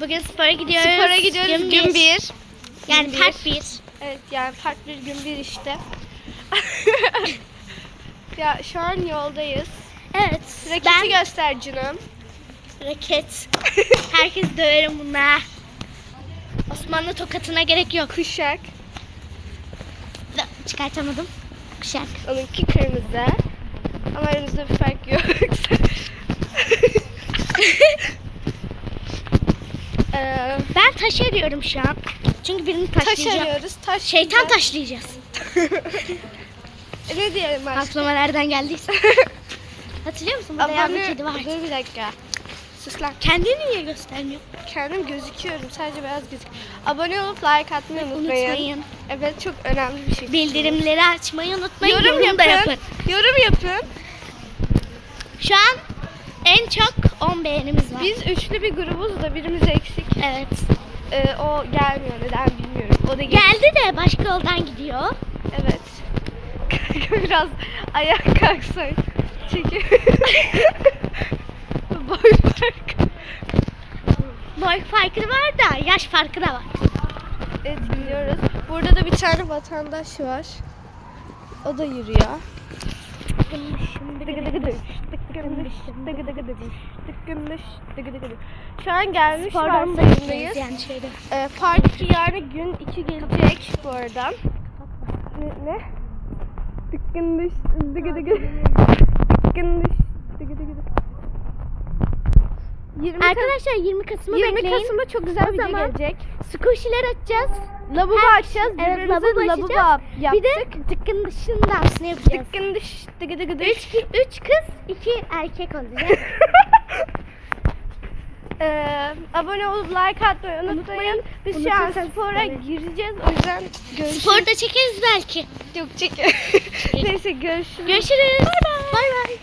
Bugün spora gidiyoruz. Spora gidiyoruz gün, bir. bir. Yani Gün part bir. Evet yani part bir gün bir işte. ya şu an yoldayız. Evet. Raketi ben göster canım. raket. Herkes döverim buna. Osmanlı tokatına gerek yok. Kuşak. Çıkartamadım. Kuşak. Onunki kırmızı. Ama aramızda bir fark yok. Ee, Ben taş arıyorum şu an. Çünkü birini taş taşlayacağım. arıyoruz. Taş Şeytan taşlayacağız. Ne diyelim başka? Aklıma nereden geldiyse. Hatırlıyor musun? Burada yavru kedi var. Dur bir dakika. Sus lan. Kendini niye göstermiyor? Kendim gözüküyorum. Sadece beyaz gözüküyor. Abone olup like atmayı unutmayın. Unutmayın. Evet çok önemli bir şey. Bildirimleri açmayı unutmayın. Yorum, Yorum yapın. yapın. Yorum yapın. Şu an en çok 10 beğenimiz var. Biz üçlü bir grubuz da birimiz eksik. Evet. Ee, o gelmiyor neden bilmiyorum. O da gel- Geldi de başka yoldan gidiyor. Evet. Biraz ayak kalksan. Çünkü boy farkı. Boy farkı var da yaş farkı da var. Evet biliyoruz. Burada da bir tane vatandaş var. O da yürüyor. Şu an gelmiş varsayımdayız. yani şeyde. Ee, part 2 yani gün 2 gelecek bu arada. Ne? ne? Dıgı. Tıkkın dış, dıgı dıgı. 20 Arkadaşlar 20 Kasım'ı 20 bekleyin. Kasım'da çok güzel O video zaman gelecek. Squishy'ler açacağız. Labubu Her- açacağız. Evet labubu labubu açacağız. yaptık. Bir de tıkkın dışının dansını yapacağız. Tıkkın dış, dıgı dıgı dış. 3 üç kız, 2 erkek olacak. Ee, abone olup like atmayı unutmayın. Biz şu an spora gireceğiz. O yüzden görüşürüz. Sporda çekeriz belki. Yok çek. Neyse görüşürüz. Görüşürüz. Bay bay.